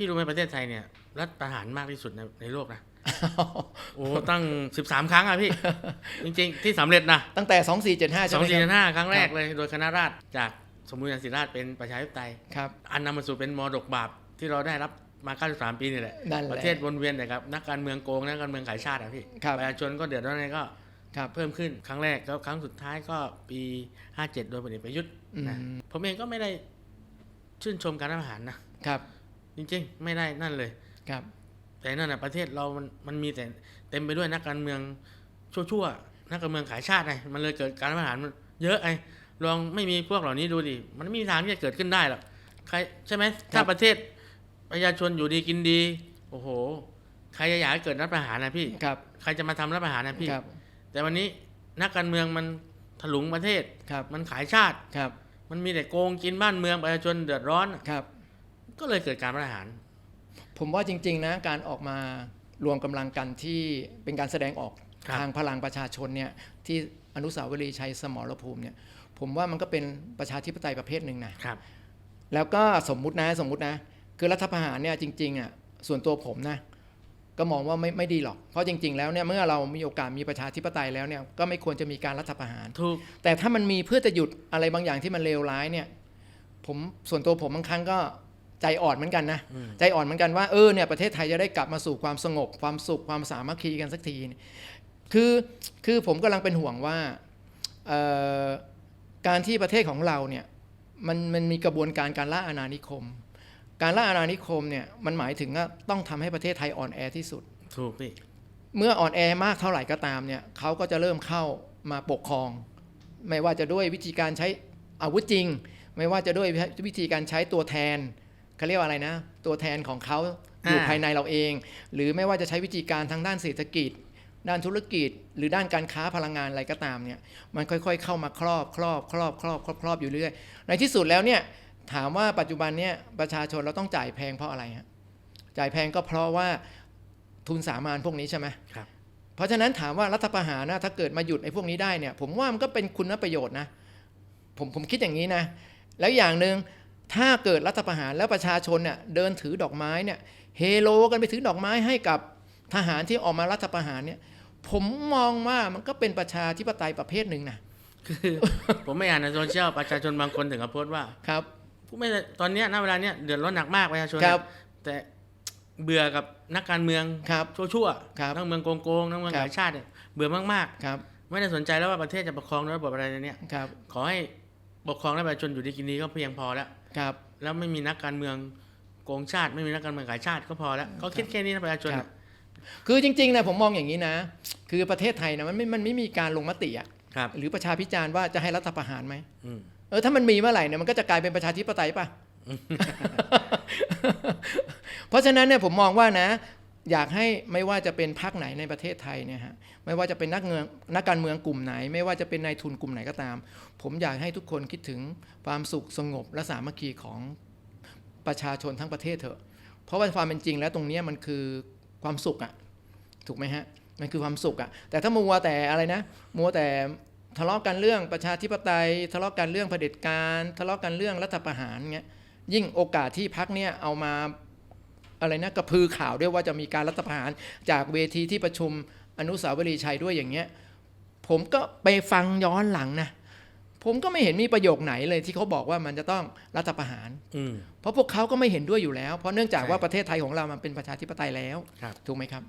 พี่รู้ไหมประเทศไทยเนี่ย รัฐประหารมากที่สุดในในโลกนะโอ้ตั้ง 13 ครั้งอะพี่ จริงๆ ที่สำเร็จนะ ตั้งแต่ 2475ใช่สอไหงมสี่ครับห้าครั้งแรกเลย โดยคณะราษฎรจากสมบูรณสิทธิราชย์เป็นประชาธิปไตยครับอันนำมาสู่เป็นมรดกบาปที่เราได้รับมา 93 ปีนี่แหละนั่นแหประละเทศวนเวียนแต่ครับ นักการเมืองโกง นักการเมืองขายชาติอะพี่ครับประชาชนก็เดือดร้อนอะไรก็ครับเพิ่มขึ้นครั้งแรกแล้วครั้งสุดท้ายก็ปี 57 โดยพลเอกประยุทธ์นะอืมผมเองก็ไม่ได้ชื่นชมการรัฐประหารนะครับ จริง ๆ ไม่ได้นั่นเลยครับ แต่นั่นนะประเทศเรามันมันมีแต่เต็มไปด้วยนักการเมืองชั่วๆนักการเมืองขายชาติไงมันเลยเกิดการรัฐประหารมันเยอะไงลองไม่มีพวกเหล่านี้ดูดิมันไม่มีทางที่จะเกิดขึ้นได้หรอกใครใช่ไหมถ้าประเทศประชาชนอยู่ดีกินดี โอ้โห ใครจะอยากให้เกิดรัฐประหารนะพี่ครับ ใครจะมาทำรัฐประหารนะพี่ครับ แต่วันนี้นักการเมืองมันถลุงประเทศครับมันขายชาติครับ มันมีแต่โกงกินบ้านเมืองประชาชนเดือดร้อนครับ ก็เลยเกิดการรัฐประหาร ผมว่าจริง ๆ นะการออกมารวมกำลังกันที่เป็นการแสดงออกครับทางพลังประชาชนเนี่ยที่อนุสาวรีย์ชัยสมรภูมิเนี่ย ผมว่ามันก็เป็นประชาธิปไตยประเภทหนึ่งนะครับ แล้วก็สมมุตินะสมมุตินะ คือรัฐประหารเนี่ยจริงๆอะส่วนตัวผมนะก็มองว่าไม่ไม่ดีหรอก เพราะจริง ๆ แล้วเนี่ยเมื่อเรามีโอกาสมีประชาธิปไตยแล้วเนี่ยก็ไม่ควรจะมีการรัฐประหารถูกแต่ถ้ามันมีเพื่อจะหยุดอะไรบางอย่างที่มันเลวร้ายเนี่ย ผมส่วนตัวผมบางครั้งก็ ใจอ่อนเหมือนกันนะอืมใจอ่อนเหมือนกันว่าเออเนี่ยประเทศไทยจะได้กลับมาสู่ความสงบความสุขความสามัคคีกันสักทีคือคือผมกำลังเป็นห่วงว่าเอ่อการที่ประเทศของเราเนี่ยมันมันมีกระบวนการการล่าอาณานิคม การล่าอาณานิคมเนี่ยมันหมายถึงว่าต้องทำให้ประเทศไทยอ่อนแอที่สุด ถูกพี่เมื่ออ่อนแอมากเท่าไหร่ก็ตามเนี่ยเขาก็จะเริ่มเข้ามาปกครอง ไม่ว่าจะด้วยวิธีการใช้อาวุธจริง ไม่ว่าจะด้วยวิธีการใช้ตัวแทน เขาเรียกว่าอะไรนะ ตัวแทนของเขาอยู่อ่าภายในเราเอง หรือไม่ว่าจะใช้วิธีการทางด้านเศรษฐกิจ ด้านธุรกิจ หรือด้านการค้าพลังงานอะไรก็ตามเนี่ยมันค่อยๆ เข้ามาครอบครอบครอบครอบครอบครอบอยู่เรื่อยในที่สุดแล้วเนี่ยถามว่าปัจจุบันเนี่ยประชาชนเราต้องจ่ายแพงเพราะอะไรฮะจ่ายแพงก็เพราะว่าทุนสามานพวกนี้ใช่ไหมครับเพราะฉะนั้นถามว่ารัฐประหารนะถ้าเกิดมาหยุดไอ้พวกนี้ได้เนี่ยผมว่ามันก็เป็นคุณประโยชน์นะผมผมคิดอย่างนี้นะ แล้วอย่างหนึ่ง ถ้าเกิดรัฐประหารแล้วประชาชนเนี่ยเดินถือดอกไม้เนี่ยเฮโลกันไปถือดอกไม้ให้กับทหารที่ออกมารัฐประหารเนี่ยผมมองว่ามันก็เป็นประชาธิปไตยประเภทหนึ่งนะคือผมไม่อ่านในโซเชียลประชาชนบางคนถึงกับโพสต์ว่าครับผู้ไม่ได้ตอนเนี้ยณเวลาเนี้ยเดือดร้อนหนักมากประชาชนครับแต่เบื่อกับนักการเมืองครับชั่วครับๆนักเมืองโกงๆนักเมืองครับขายชาติเนี่ยเบื่อมากครับๆไม่ได้สนใจแล้วว่าประเทศจะปกครองด้วยระบบอะไรเนี่ยครับขอให้ปกครองและประชาชนอยู่ดีกินดีก็เพียงพอแล้ว ครับแล้วไม่มีนักการเมืองโกงชาติไม่มีนักการเมืองขายชาติก็พอแล้วก็คิดแค่นี้นะประชาชนครับคือจริงๆนะผมมองอย่างนี้นะ คือประเทศไทยนะมันไม่มันไม่มีการลงมติอะครับหรือประชาพิจารณ์ว่าจะให้รัฐประหารไหมอืมเออถ้ามันมีเมื่อไหร่เนี่ยมันก็จะกลายเป็นประชาธิปไตยป่ะเพราะฉะนั้นเนี่ยผมมองว่านะ อยากให้ไม่ว่าจะเป็นพรรคไหนในประเทศไทยเนี่ยฮะไม่ว่าจะเป็นนักเมืองนักการเมืองกลุ่มไหน ไม่ว่าจะเป็นนายทุนกลุ่มไหนก็ตาม ผมอยากให้ทุกคนคิดถึงความสุขสงบและสามัคคีของประชาชนทั้งประเทศเถอะ เพราะว่าความเป็นจริงแล้วตรงนี้มันคือความสุขอะถูกไหมฮะมันคือความสุขอะแต่ถ้ามัวแต่อะไรนะ มัวแต่ทะเลาะกันเรื่องประชาธิปไตย ทะเลาะกันเรื่องเผด็จการ ทะเลาะกันเรื่องรัฐประหารเงี้ยยิ่งโอกาสที่พักเนี่ยเอามา อะไรนะกระพือข่าวด้วยว่าจะมีการรัฐประหารจากเวทีที่ประชุมอนุสาวรีย์ชัยด้วยอย่างเงี้ยผมก็ไปฟังย้อนหลังนะผมก็ไม่เห็นมีประโยคไหนเลยที่เขาบอกว่ามันจะต้องรัฐประหารอืมเพราะพวกเขาก็ไม่เห็นด้วยอยู่แล้ว เพราะเนื่องจากใช่ว่าประเทศไทยของเรามันเป็นประชาธิปไตยแล้วครับถูกไหมครับ